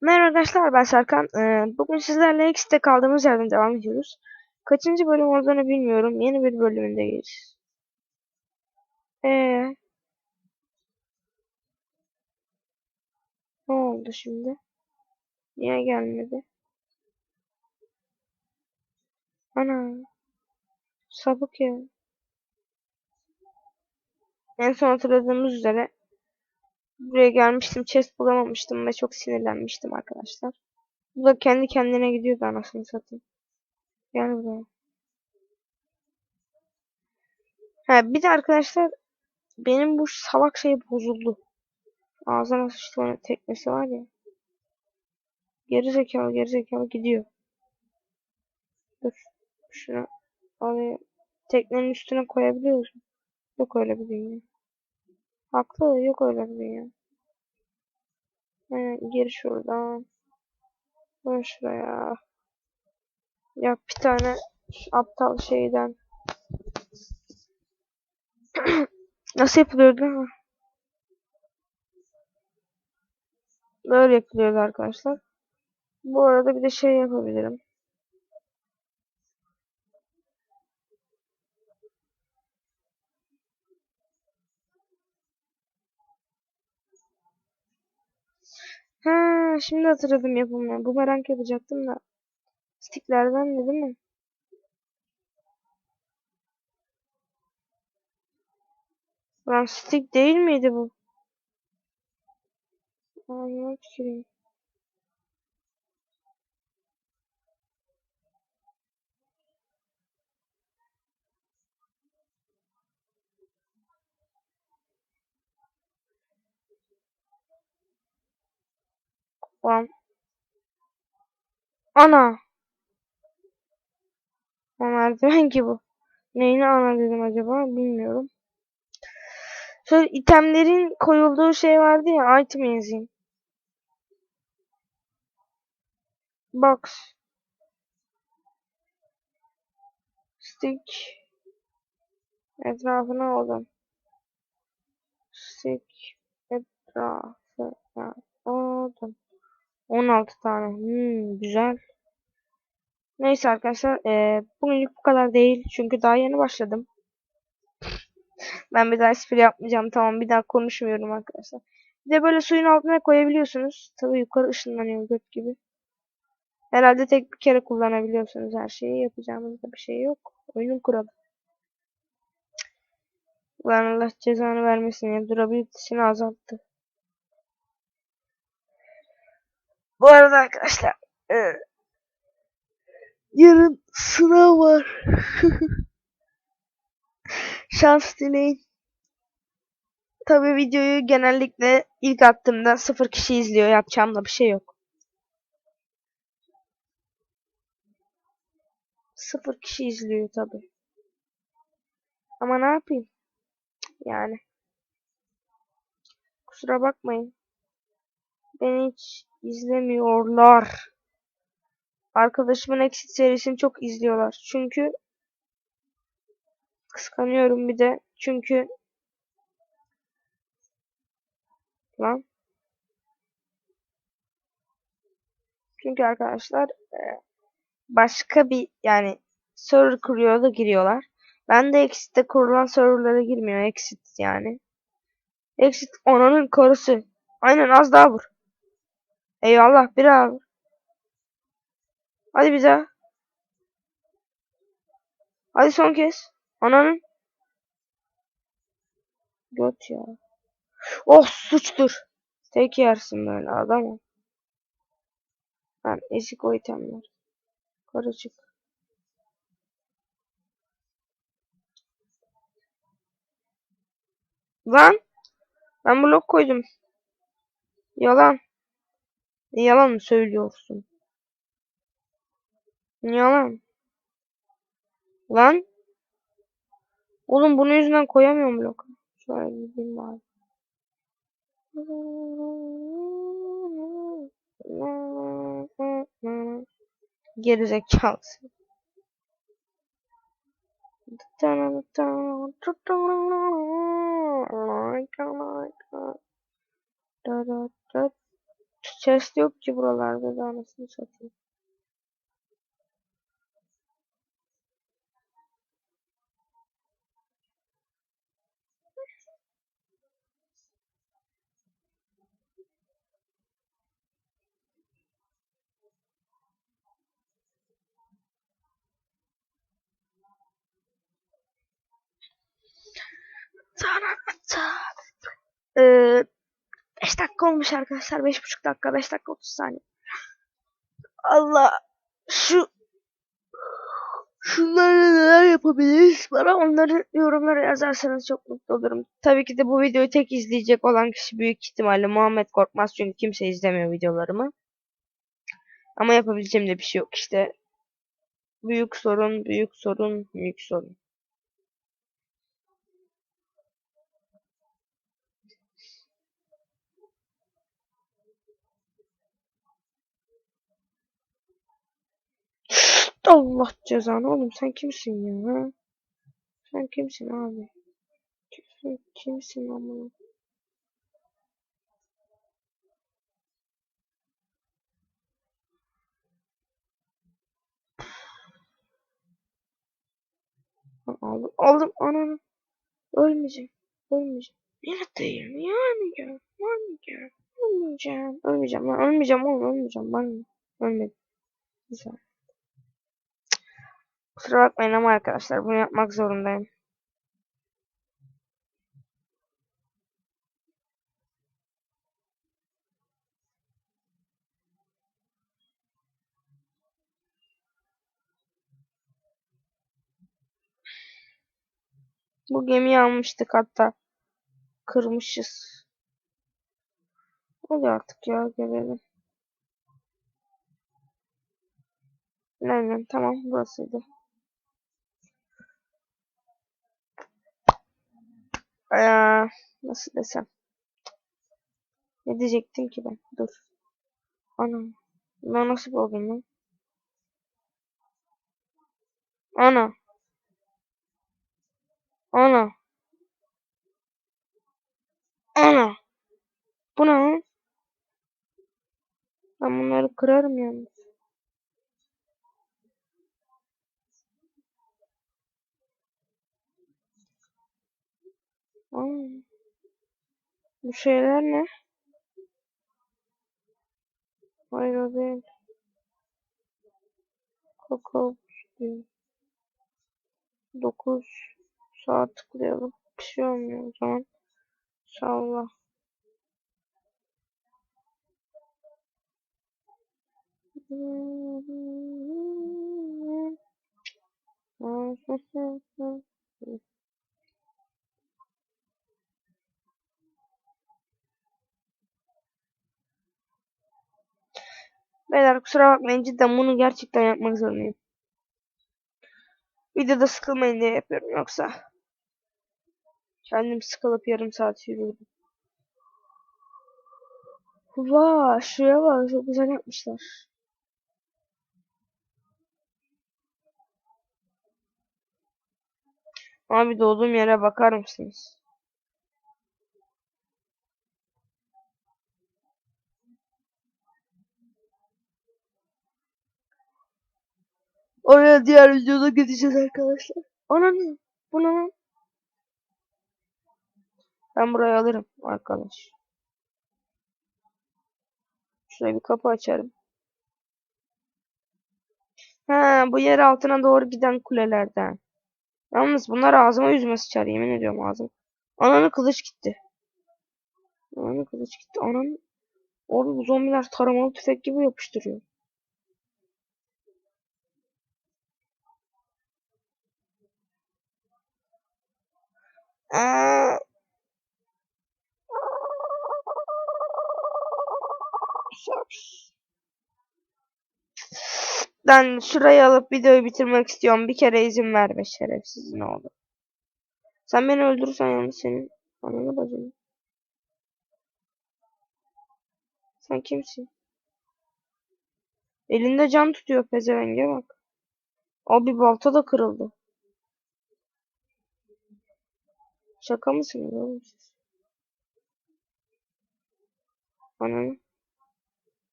Merhaba arkadaşlar ben Serkan. Ee, bugün sizlerle X'te kaldığımız yerden devam ediyoruz. Kaçıncı bölüm olduğunu bilmiyorum. Yeni bir bölümündeyiz. Ee, ne oldu şimdi? Niye gelmedi? Ana. Sapık ya. En son hatırladığımız üzere buraya gelmiştim. Chest bulamamıştım ve çok sinirlenmiştim arkadaşlar. Bu da kendi kendine gidiyordu anasını satayım. Gel buraya. Ha bir de arkadaşlar benim bu salak şey bozuldu. Ağzına sıçtı onun teknesi var ya. Geri zekalı geri zekalı gidiyor. Dur. Şunu alayım. Teknenin üstüne koyabiliyor musun? Yok öyle bir dünya. Haklı yok öyle bir dünya. Aynen gir şuradan. Koy şuraya. Yap bir tane aptal şeyden. Nasıl yapılıyordu? Ha. Böyle yapılıyordu arkadaşlar. Bu arada bir de şey yapabilirim. Ha, şimdi hatırladım yapımı. Bumerang yapacaktım da. Sticklerden de değil mi? Lan stick değil miydi bu? Ağzına tüküreyim. Lan. Ana. O merdiven ki bu. Neyini ana dedim acaba bilmiyorum. Şöyle itemlerin koyulduğu şey vardı ya item yazayım. Box. Stick. Etrafına odun. Stick. Etrafına odun. 16 tane. Hmm, güzel. Neyse arkadaşlar. E, bugünlük bu kadar değil. Çünkü daha yeni başladım. Ben bir daha espri yapmayacağım. Tamam bir daha konuşmuyorum arkadaşlar. Bir de böyle suyun altına koyabiliyorsunuz. Tabii yukarı ışınlanıyor göt gibi. Herhalde tek bir kere kullanabiliyorsunuz her şeyi. Yapacağımızda bir şey yok. Oyunun kuralı. Ulan Allah cezanı vermesin ya. Durabilitesini azalttı. Bu arada arkadaşlar. E, yarın sınav var. Şans dileyin. Tabi videoyu genellikle ilk attığımda sıfır kişi izliyor. Yapacağım da bir şey yok. Sıfır kişi izliyor tabi. Ama ne yapayım? Yani. Kusura bakmayın. Beni hiç izlemiyorlar. Arkadaşımın Exit serisini çok izliyorlar. Çünkü kıskanıyorum bir de. Çünkü lan Çünkü arkadaşlar başka bir yani server kuruyor da giriyorlar. Ben de Exit'te kurulan serverlara girmiyor. Exit yani. Exit onanın karısı. Aynen az daha vur. Eyvallah bir abi. Hadi daha. Hadi son kez. Ananın. Göt ya. Oh suçtur. Tek yersin böyle adam. Ben ezik o itemler. Karışık. Lan. Ben blok koydum. Yalan. Yalan söylüyorsun. Yalan. Lan. Oğlum bunun yüzünden koyamıyorum blok. Şöyle gideyim bari. Gerizekalısı. Chest yok ki buralarda da anasını satayım. Ee, 5 dakika olmuş arkadaşlar. 5,5 dakika, 5 dakika 30 saniye. Allah şu şunları neler yapabiliriz bana onları yorumlara yazarsanız çok mutlu olurum. Tabii ki de bu videoyu tek izleyecek olan kişi büyük ihtimalle Muhammed Korkmaz çünkü kimse izlemiyor videolarımı. Ama yapabileceğim de bir şey yok işte. Büyük sorun, büyük sorun, büyük sorun. Allah cezanı oğlum sen kimsin ya? Sen kimsin abi? Sen kimsin amına? Aldım, aldım ananı. Ölmeyeceğim, ölmeyeceğim. Neredeyim yani ya, yani ya. Ölmeyeceğim, ölmeyeceğim ölmeyeceğim oğlum, ölmeyeceğim. Ben ölmedim. Güzel. Kusura bakmayın ama arkadaşlar bunu yapmak zorundayım. Bu gemiyi almıştık hatta. Kırmışız. Hadi artık ya gelelim. Aynen tamam burasıydı. Ee, nasıl desem. Ne diyecektim ki ben? Dur. Ana. Ben nasıl oldum lan? Ana. Ana. Ana. Bu ne lan? Ben bunları kırarım yalnız. Aa. Bu şeyler ne? Hayır o değil. Kakao diyor. 9 saat tıklayalım. Bir şey olmuyor o zaman. Salla. Beyler kusura bakmayın cidden bunu gerçekten yapmak zorundayım. Videoda sıkılmayın diye yapıyorum yoksa. Kendim sıkılıp yarım saat yürüdüm. Vay şuraya bak çok güzel yapmışlar. Abi doğduğum yere bakar mısınız? Oraya diğer videoda gideceğiz arkadaşlar. Ananı. Bu ne lan? Ben burayı alırım arkadaş. Şuraya bir kapı açarım. Ha, bu yer altına doğru giden kulelerden. Yalnız bunlar ağzıma yüzüme sıçar yemin ediyorum ağzım. Ananı kılıç gitti. Ananı kılıç gitti. Ananı. Oğlum bu zombiler taramalı tüfek gibi yapıştırıyor. Aa. Ben şurayı alıp videoyu bitirmek istiyorum. Bir kere izin verme şerefsiz ne olur. Sen beni öldürürsen yalnız senin ananı bacını. Sen kimsin? Elinde can tutuyor pezevenge bak. Abi balta da kırıldı. Şaka mısınız oğlum siz? Ananı.